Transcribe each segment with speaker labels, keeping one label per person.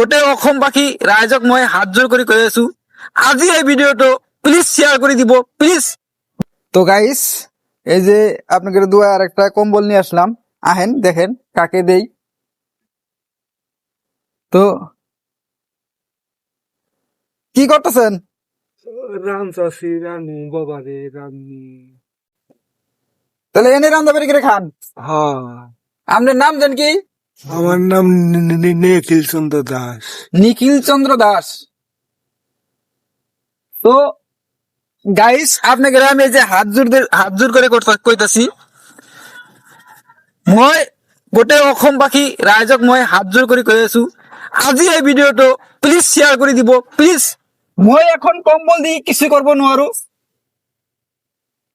Speaker 1: গোটেই অসমবাসী ৰাইজক মই হাত জোৰ কৰি কৈ আছো। আজি এই ভিডিঅ'টো প্লিজ শ্বেয়ার করে দিব প্লিজ
Speaker 2: তো গাইস এই যে আপনাদের দুয়া আর একটা কম্বল নিয়ে আসলাম। আহেন দেখেন কাকে দেই। তো কি করতেছেন?
Speaker 3: রাম চাষি রানু বাবা রে রানু।
Speaker 2: তাহলে এনে রান্না বাড়ি করে খান।
Speaker 3: হ্যাঁ।
Speaker 2: আপনার নাম জান কি?
Speaker 3: আমার নাম নিখিল চন্দ্র দাস।
Speaker 2: নিখিল চন্দ্র দাস। তো গাইস
Speaker 1: আপনাকে আমি যে হাত জোর হাত জোর করে কইতাছি। মই গোটেই অসমবাসী ৰাইজক মই হাত জোৰ কৰি কৈ আছো। আজি এই ভিডিঅ'টো প্লিজ শ্বেয়ার করে দিব। প্লিজ
Speaker 2: মই এখন কম্বল দিয়ে কিছু করব নোৱাৰো।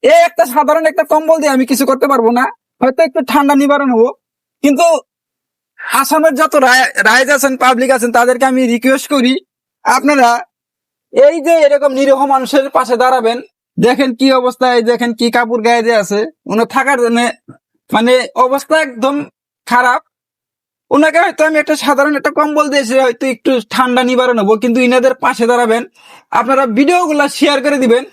Speaker 2: এই একটা সাধারণ একটা কম্বল দিয়ে আমি কিছু করতে পারব না। হয়তো একটু ঠান্ডা নিবারণ হব। কিন্তু আসামের যত রাইজ আছেন পাবলিক আছেন, তাদেরকে আমি রিকোয়েস্ট করি, আপনারা এই যে এরকম নিরীহ মানুষের পাশে দাঁড়াবেন, দেখেন কি অবস্থায় দেখেন কি কাপড় গায়ে দিয়ে আছে উনি থাকার জন্য মানে অবস্থা একদম খারাপ। ওনাকে হয়তো আমি একটা সাধারণ একটা কম্বল দিয়েছি, হয়তো একটু ঠান্ডা নিবারণ হব, কিন্তু ইনাদের পাশে দাঁড়াবেন, আপনারা ভিডিও গুলা শেয়ার করে দিবেন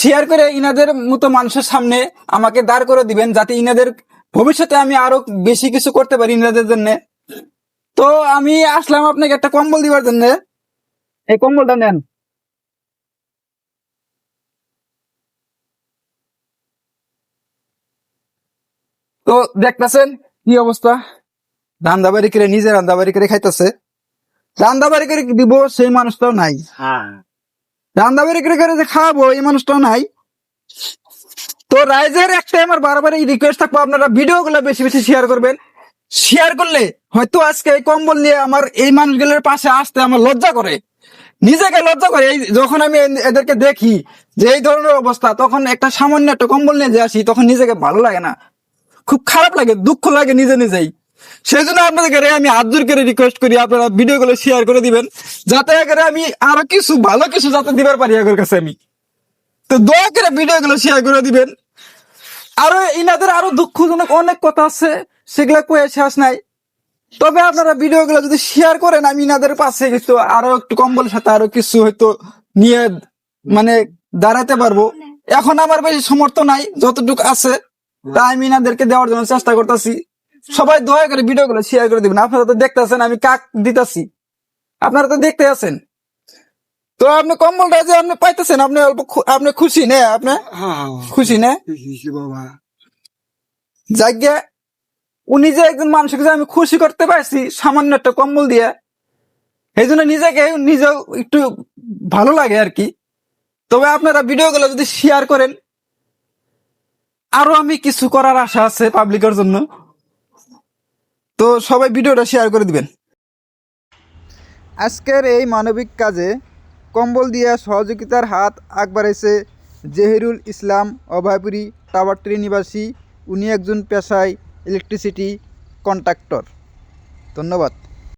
Speaker 2: শেয়ার করে ইনাদের মতো মানুষের সামনে আমাকে দাঁড় করে দিবেন, যাতে ইনাদের ভবিষ্যতে আমি আরও বেশি কিছু করতে পারি ইনাদের জন্য। তো আমি আসলাম আপনাকে একটা কম্বল দিবার জন্য। এই কম্বলটা নেন। তো দেখতেছেন কি অবস্থা? রান্দাবাড়ি করে নিজে রান্দাবাড়ি করে খাইতেছে। রান্দাবাড়ি করে দিব সেই মানুষটাও নাই।
Speaker 3: হ্যাঁ।
Speaker 2: রান্দাবাড়ি করে করে যে খাওয়াবো এই মানুষটাও নাই। তো রাইজের একটাই আমার বারবার এই রিকোয়েস্ট থাকব আপনারা ভিডিও গুলো বেশি বেশি শেয়ার করবেন। শেয়ার করলে হয়তো আজকে এই কম্বল নিয়ে আমার এই মানুষগুলোর পাশে আসতে আমার লজ্জা করে। নিজেকে লজ্জা করে এই যখন আমি এদেরকে দেখি যে এই ধরনের অবস্থা, তখন একটা সামান্য একটা কম্বল নিয়ে যে আসি, তখন নিজেকে ভালো লাগে না। খুব খারাপ লাগে, দুঃখ লাগে নিজে নিজেই। সেই জন্য আপনাদেরকে আমি জোর করে রিকোয়েস্ট করি, আপনারা ভিডিও গুলো শেয়ার করে দিবেন, যাতে করে আমি আরও কিছু, ভালো কিছু যাতে দিবার পারি আগের কাছে আমি। তো দয়া করে ভিডিও গুলো শেয়ার করে দিবেন। আরও ইনাদের আরও দুঃখজনক অনেক কথা আছে। সেগুলা কয়ে শেষ নাই। তবে আপনারা ভিডিও গুলো যদি শেয়ার করেন আমি ইনাদের পাশে কিছু আরও একটু কম্বলের সাথে আরও কিছু হয়তো নিয়ে মানে দাঁড়াতে পারব। এখন আমার বেশি সমর্থ নাই যতটুকু আছে তা আমি ইনাদেরকে দেওয়ার জন্য চেষ্টা করতেছি। সবাই দয়া করে ভিডিও গুলো শেয়ার করে দিবেন। আপনারা তো দেখতেছেন আমি কাক দিতেছি। আপনারা তো দেখতে আছেন। তো আপনি কম্বলটা যে আপনি পাইতেছেন আপনি অল্প আপনি খুশি নে? আপনি
Speaker 3: হ্যাঁ
Speaker 2: খুশি নে?
Speaker 3: বাবা।
Speaker 2: যাকে উনি যে একজন মানুষকে আমি খুশি করতে পারছি সামান্য একটা কম্বল দিয়ে। এই জন্য নিজেকে নিজেও একটু ভালো লাগে আর কি। তবে আপনারা ভিডিওগুলো যদি শেয়ার করেন, আরও আমি কিছু করার আশা আছে পাবলিকের জন্য। তো সবাই ভিডিওটা শেয়ার করে দিবেন। আজকের এই মানবিক কাজে কম্বল দিয়া সহযোগিতার হাত আগবাড়াইছে জহিরুল ইসলাম অভয়পুরী টাওয়ারট্রি নিবাসী উনি একজন পেশায় ইলেকট্রিসিটি কন্ট্রাক্টর ধন্যবাদ।